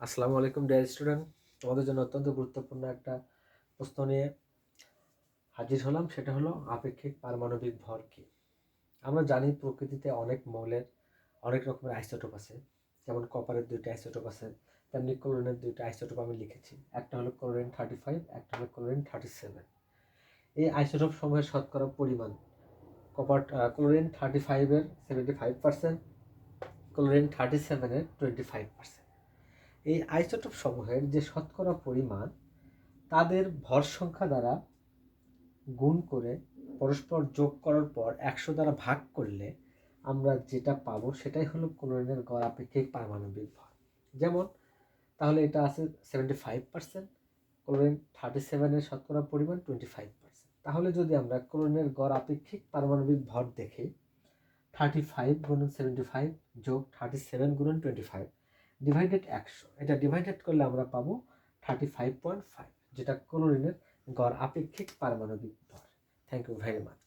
আসসালামু আলাইকুম dear student তোমাদের জন্য অত্যন্ত গুরুত্বপূর্ণ একটা প্রশ্ন নিয়ে হাজির হলাম। সেটা হলো, আপেক্ষিক পারমাণবিক ভর কি? আমরা জানি প্রকৃতিতে অনেক মৌলের অনেক রকমের আইসোটোপ আছে। যেমন কপারের দুইটা আইসোটোপ আছে, তেমনি ক্লোরিনের দুইটা আইসোটোপ আমি লিখেছি। একটা হলো ক্লোরিন থার্টি ফাইভ, একটা হলো ক্লোরিন থার্টি সেভেন। এই আইসোটোপ সমূহের শতকরা পরিমাণ কপার ক্লোরিন থার্টি ফাইভের seventy five percent chlorine thirty সেভেনের টোয়েন্টি ফাইভ পার্সেন্ট এই আইসোটোপ সমূহের যে শতকরা পরিমাণ, তাদের ভর সংখ্যা দ্বারা গুণ করে পরস্পর যোগ করার পর একশো দ্বারা ভাগ করলে আমরা যেটা পাবো সেটাই হলো ক্লোরিনের গড় আপেক্ষিক পারমাণবিক ভর। যেমন, তাহলে এটা আছে seventy five percent chlorine thirty সেভেনের শতকরা পরিমাণ টোয়েন্টি ফাইভ পার্সেন্ট তাহলে যদি আমরা ক্লোরিনের গড় আপেক্ষিক পারমাণবিক ভর দেখি থার্টি ফাইভ গুণন সেভেন্টি ফাইভ যোগ থার্টি সেভেন গুণন টোয়েন্টি ফাইভ ডিভাইডেড একশো। এটা ডিভাইডেড করলে আমরা পাবো থার্টি ফাইভ পয়েন্ট ফাইভ যেটা কোনো ঋণের গড় আপেক্ষিক পারমাণবিক ভর। Thank you very much